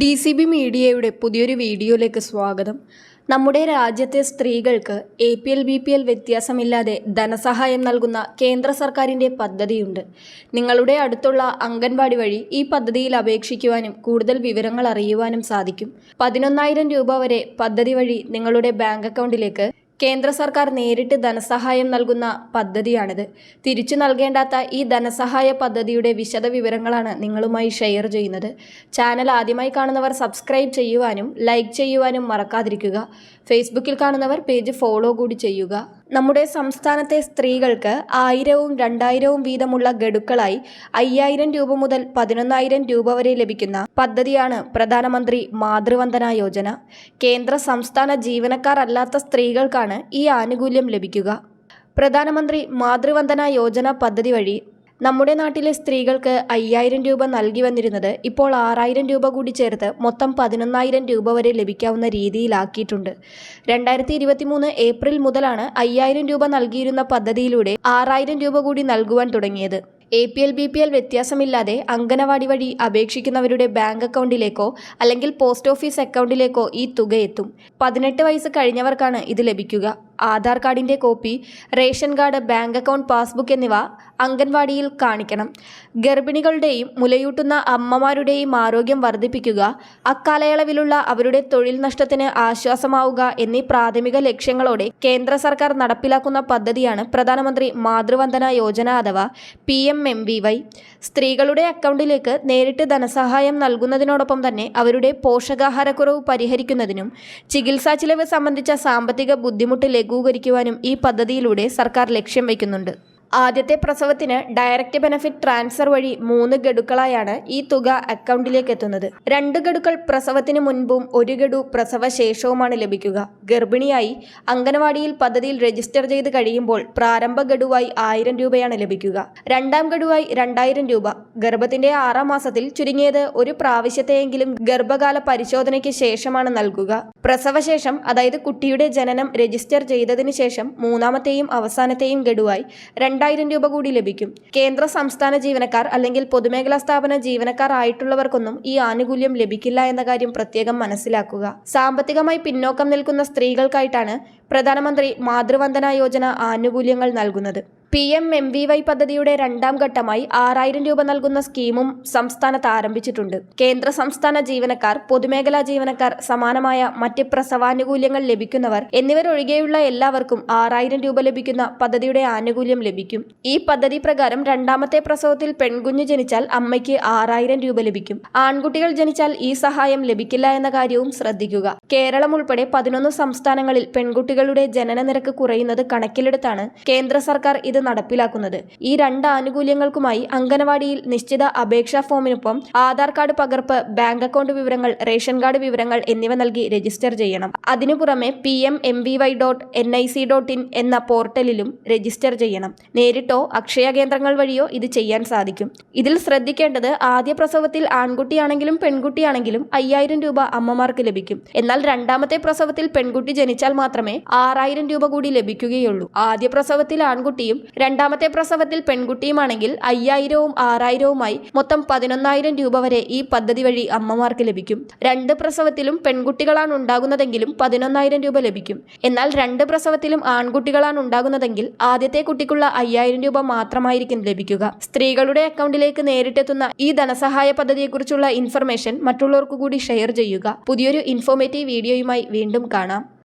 D C B മീഡിയയുടെ പുതിയൊരു വീഡിയോയിലേക്ക് സ്വാഗതം. നമ്മുടെ രാജ്യത്തെ സ്ത്രീകൾക്ക് A P L B P L വ്യത്യാസമില്ലാതെ ധനസഹായം നൽകുന്ന കേന്ദ്ര സർക്കാരിന്റെ പദ്ധതിയുണ്ട്. നിങ്ങളുടെ അടുത്തുള്ള അംഗൻവാടി വഴി ഈ പദ്ധതിയിൽ അപേക്ഷിക്കുവാനും കൂടുതൽ വിവരങ്ങൾ അറിയുവാനും സാധിക്കും. പതിനൊന്നായിരം രൂപ വരെ പദ്ധതി വഴി നിങ്ങളുടെ ബാങ്ക് അക്കൗണ്ടിലേക്ക് കേന്ദ്ര സർക്കാർ നേരിട്ട് ധനസഹായം നൽകുന്ന പദ്ധതിയാണിത്. തിരിച്ചു നൽകേണ്ടാത്ത ഈ ധനസഹായ പദ്ധതിയുടെ വിശദ വിവരങ്ങളാണ് നിങ്ങളുമായി ഷെയർ ചെയ്യുന്നത്. ചാനൽ ആദ്യമായി കാണുന്നവർ സബ്സ്ക്രൈബ് ചെയ്യുവാനും ലൈക്ക് ചെയ്യുവാനും മറക്കാതിരിക്കുക. ഫേസ്ബുക്കിൽ കാണുന്നവർ പേജ് ഫോളോ കൂടി ചെയ്യുക. നമ്മുടെ സംസ്ഥാനത്തെ സ്ത്രീകൾക്ക് ആയിരവും രണ്ടായിരവും വീതമുള്ള ഗഡുക്കളായി അയ്യായിരം രൂപ മുതൽ പതിനൊന്നായിരം രൂപ വരെ ലഭിക്കുന്ന പദ്ധതിയാണ് പ്രധാനമന്ത്രി മാതൃവന്ദന യോജന. കേന്ദ്ര സംസ്ഥാന ജീവനക്കാർ അല്ലാത്ത സ്ത്രീകൾക്കാണ് ഈ ആനുകൂല്യം ലഭിക്കുക. പ്രധാനമന്ത്രി മാതൃവന്ദന യോജന പദ്ധതി വഴി നമ്മുടെ നാട്ടിലെ സ്ത്രീകൾക്ക് അയ്യായിരം രൂപ നൽകി വന്നിരുന്നത് ഇപ്പോൾ ആറായിരം രൂപ കൂടി ചേർത്ത് മൊത്തം പതിനൊന്നായിരം രൂപ വരെ ലഭിക്കാവുന്ന രീതിയിലാക്കിയിട്ടുണ്ട്. രണ്ടായിരത്തി ഇരുപത്തി മൂന്ന് ഏപ്രിൽ മുതലാണ് അയ്യായിരം രൂപ നൽകിയിരുന്ന പദ്ധതിയിലൂടെ ആറായിരം രൂപ കൂടി നൽകുവാൻ തുടങ്ങിയത്. A P L B P L വ്യത്യാസമില്ലാതെ അംഗനവാടി വഴി അപേക്ഷിക്കുന്നവരുടെ ബാങ്ക് അക്കൗണ്ടിലേക്കോ അല്ലെങ്കിൽ പോസ്റ്റ് ഓഫീസ് അക്കൗണ്ടിലേക്കോ ഈ തുക എത്തും. പതിനെട്ട് വയസ്സ് കഴിഞ്ഞവർക്കാണ് ഇത് ലഭിക്കുക. ആധാർ കാർഡിന്റെ copy ration card bank account passbook എന്നിവ അംഗൻവാടിയിൽ കാണിക്കണം. ഗർഭിണികളുടെയും മുലയൂട്ടുന്ന അമ്മമാരുടെയും ആരോഗ്യം വർദ്ധിപ്പിക്കുക അക്കാലയളവിലുള്ള അവരുടെ തൊഴിൽ നഷ്ടത്തിന് ആശ്വാസമാവുക എന്നീ പ്രാഥമിക ലക്ഷ്യങ്ങളോടെ കേന്ദ്ര സർക്കാർ നടപ്പിലാക്കുന്ന പദ്ധതിയാണ് പ്രധാനമന്ത്രി മാതൃവന്ദന യോജന അഥവാ P M M V Y. സ്ത്രീകളുടെ അക്കൗണ്ടിലേക്ക് നേരിട്ട് ധനസഹായം നൽകുന്നതിനോടൊപ്പം തന്നെ അവരുടെ പോഷകാഹാരക്കുറവ് പരിഹരിക്കുന്നതിനും ചികിത്സാ ചിലവ് സംബന്ധിച്ച സാമ്പത്തിക ബുദ്ധിമുട്ട് ലഘൂകരിക്കുവാനും ഈ പദ്ധതിയിലൂടെ സർക്കാർ ലക്ഷ്യം വയ്ക്കുന്നുണ്ട്. ആദ്യത്തെ പ്രസവത്തിന് ഡയറക്റ്റ് ബെനഫിറ്റ് ട്രാൻസ്ഫർ വഴി മൂന്ന് ഗഡുക്കളായാണ് ഈ തുക അക്കൗണ്ടിലേക്ക് എത്തുന്നത്. രണ്ട് ഗഡുക്കൾ പ്രസവത്തിന് മുൻപും ഒരു ഗഡു പ്രസവ ശേഷവുമാണ് ലഭിക്കുക. ഗർഭിണിയായി അംഗനവാടിയിൽ പദ്ധതിയിൽ രജിസ്റ്റർ ചെയ്ത് കഴിയുമ്പോൾ പ്രാരംഭ ഗഡുവായി ആയിരം രൂപയാണ് ലഭിക്കുക. രണ്ടാം ഗഡുവായി രണ്ടായിരം രൂപ. ഗർഭത്തിന്റെ ആറാം മാസത്തിൽ ചുരുങ്ങിയത് ഒരു പ്രാവശ്യത്തെയെങ്കിലും ഗർഭകാല പരിശോധനയ്ക്ക് ശേഷമാണ് നൽകുക. പ്രസവശേഷം അതായത് കുട്ടിയുടെ ജനനം രജിസ്റ്റർ ചെയ്തതിന് ശേഷം മൂന്നാമത്തെയും അവസാനത്തെയും ഗഡുവായി രണ്ടായിരം രൂപ കൂടി ലഭിക്കും. കേന്ദ്ര സംസ്ഥാന ജീവനക്കാർ അല്ലെങ്കിൽ പൊതുമേഖലാ സ്ഥാപന ജീവനക്കാർ ആയിട്ടുള്ളവർക്കൊന്നും ഈ ആനുകൂല്യം ലഭിക്കില്ല എന്ന കാര്യം പ്രത്യേകം മനസ്സിലാക്കുക. സാമ്പത്തികമായി പിന്നോക്കം നിൽക്കുന്ന സ്ത്രീകൾക്കായിട്ടാണ് പ്രധാനമന്ത്രി മാതൃവന്ദന യോജന ആനുകൂല്യങ്ങൾ നൽകുന്നത്. P M M V Y പദ്ധതിയുടെ രണ്ടാം ഘട്ടമായി ആറായിരം രൂപ നൽകുന്ന സ്കീമും സംസ്ഥാനത്ത് ആരംഭിച്ചിട്ടുണ്ട്. കേന്ദ്ര സംസ്ഥാന ജീവനക്കാർ പൊതുമേഖലാ ജീവനക്കാർ സമാനമായ മറ്റ് പ്രസവാനുകൂല്യങ്ങൾ ലഭിക്കുന്നവർ എന്നിവരൊഴികെയുള്ള എല്ലാവർക്കും ആറായിരം രൂപ ലഭിക്കുന്ന പദ്ധതിയുടെ ആനുകൂല്യം ലഭിക്കും. ഈ പദ്ധതി പ്രകാരം രണ്ടാമത്തെ പ്രസവത്തിൽ പെൺകുഞ്ഞു ജനിച്ചാൽ അമ്മയ്ക്ക് ആറായിരം രൂപ ലഭിക്കും. ആൺകുട്ടികൾ ജനിച്ചാൽ ഈ സഹായം ലഭിക്കില്ല എന്ന കാര്യവും ശ്രദ്ധിക്കുക. കേരളം ഉൾപ്പെടെ പതിനൊന്ന് സംസ്ഥാനങ്ങളിൽ പെൺകുട്ടികളുടെ ജനന നിരക്ക് കുറയുന്നത് കണക്കിലെടുത്താണ് കേന്ദ്ര സർക്കാർ നടപ്പിലാക്കുന്നത്. ഈ രണ്ട് ആനുകൂല്യങ്ങൾക്കുമായി അംഗനവാടിയിൽ നിശ്ചിത അപേക്ഷാ ഫോമിനൊപ്പം ആധാർ കാർഡ് പകർപ്പ് ബാങ്ക് അക്കൗണ്ട് വിവരങ്ങൾ റേഷൻ കാർഡ് വിവരങ്ങൾ എന്നിവ നൽകി രജിസ്റ്റർ ചെയ്യണം. അതിനു പുറമെ P M M V Y dot N I C dot in എന്ന പോർട്ടലിലും രജിസ്റ്റർ ചെയ്യണം. നേരിട്ടോ അക്ഷയ കേന്ദ്രങ്ങൾ വഴിയോ ഇത് ചെയ്യാൻ സാധിക്കും. ഇതിൽ ശ്രദ്ധിക്കേണ്ടത് ആദ്യ പ്രസവത്തിൽ ആൺകുട്ടിയാണെങ്കിലും പെൺകുട്ടിയാണെങ്കിലും അയ്യായിരം രൂപ അമ്മമാർക്ക് ലഭിക്കും. എന്നാൽ രണ്ടാമത്തെ പ്രസവത്തിൽ പെൺകുട്ടി ജനിച്ചാൽ മാത്രമേ ആറായിരം രൂപ കൂടി ലഭിക്കുകയുള്ളൂ. ആദ്യ പ്രസവത്തിൽ ആൺകുട്ടിയും രണ്ടാമത്തെ പ്രസവത്തിൽ പെൺകുട്ടിയുമാണെങ്കിൽ അയ്യായിരവും ആറായിരവുമായി മൊത്തം പതിനൊന്നായിരം രൂപ വരെ ഈ പദ്ധതി വഴി അമ്മമാർക്ക് ലഭിക്കും. രണ്ട് പ്രസവത്തിലും പെൺകുട്ടികളാണ് ഉണ്ടാകുന്നതെങ്കിലും പതിനൊന്നായിരം രൂപ ലഭിക്കും. എന്നാൽ രണ്ട് പ്രസവത്തിലും ആൺകുട്ടികളാണ് ഉണ്ടാകുന്നതെങ്കിൽ ആദ്യത്തെ കുട്ടിക്കുള്ള അയ്യായിരം രൂപ മാത്രമായിരിക്കും ലഭിക്കുക. സ്ത്രീകളുടെ അക്കൗണ്ടിലേക്ക് നേരിട്ടെത്തുന്ന ഈ ധനസഹായ പദ്ധതിയെക്കുറിച്ചുള്ള ഇൻഫർമേഷൻ മറ്റുള്ളവർക്കു കൂടി ഷെയർ ചെയ്യുക. പുതിയൊരു ഇൻഫോർമേറ്റീവ് വീഡിയോയുമായി വീണ്ടും കാണാം.